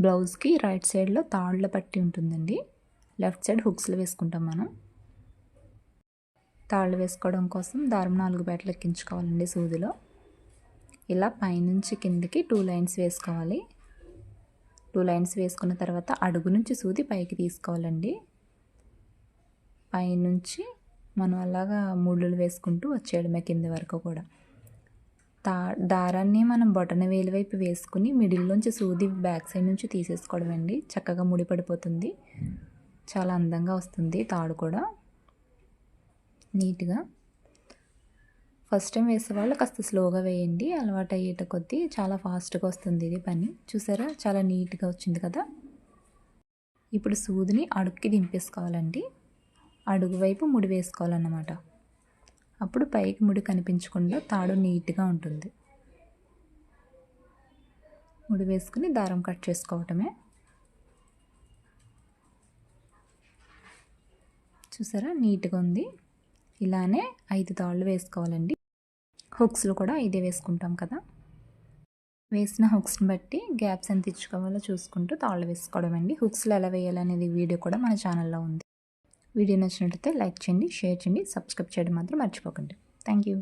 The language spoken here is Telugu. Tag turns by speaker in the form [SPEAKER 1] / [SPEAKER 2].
[SPEAKER 1] బ్లౌజ్కి రైట్ సైడ్లో తాళ్ళ పట్టి ఉంటుందండి. లెఫ్ట్ సైడ్ హుక్స్లు వేసుకుంటాం మనం. తాళ్ళు వేసుకోవడం కోసం దారం నాలుగు బయటలు ఎక్కించుకోవాలండి సూదిలో. ఇలా పైనుంచి కిందకి టూ లైన్స్ వేసుకోవాలి. టూ లైన్స్ వేసుకున్న తర్వాత అడుగు నుంచి సూది పైకి తీసుకోవాలండి. పైనుంచి మనం అలాగా ముళ్ళులు వేసుకుంటూ వచ్చేయడమే కింద వరకు కూడా. దా దారాన్ని మనం బొటన వేలు వైపు వేసుకుని మిడిల్లోంచి సూది బ్యాక్ సైడ్ నుంచి తీసేసుకోవడం అండి. చక్కగా ముడిపడిపోతుంది చాలా అందంగా వస్తుంది తాడు కూడా. నీట్గా. ఫస్ట్ టైం వేసేవాళ్ళు కాస్త స్లోగా వేయండి. అలవాటు అయ్యేట కొద్దీ చాలా ఫాస్ట్గా వస్తుంది ఇది పని. చూసారా? చాలా నీట్గా వచ్చింది కదా? ఇప్పుడు సూదిని అడుగుకి దింపేసుకోవాలండి. అడుగు వైపు ముడి వేసుకోవాలన్నమాట. అప్పుడు పైకి ముడి కనిపించకుండా తాడు నీట్గా ఉంటుంది. ముడి వేసుకుని దారం కట్ చేసుకోవటమే. చూసారా? నీట్గా ఉంది. ఇలానే ఐదు తాళ్ళు వేసుకోవాలండి. హుక్స్లు కూడా ఇదే వేసుకుంటాం కదా. వేసిన హుక్స్ని బట్టి గ్యాప్స్ ఎంత ఇచ్చుకోవాలో చూసుకుంటూ తాళ్ళు వేసుకోవడం అండి హుక్స్లు ఎలా వేయాలనేది వీడియో కూడా మన ఛానల్లో ఉంది. వీడియో నచ్చినట్లయితే లైక్ చేయండి షేర్ చేయండి సబ్స్క్రైబ్ చేయడం మాత్రం మర్చిపోకండి. Thank you.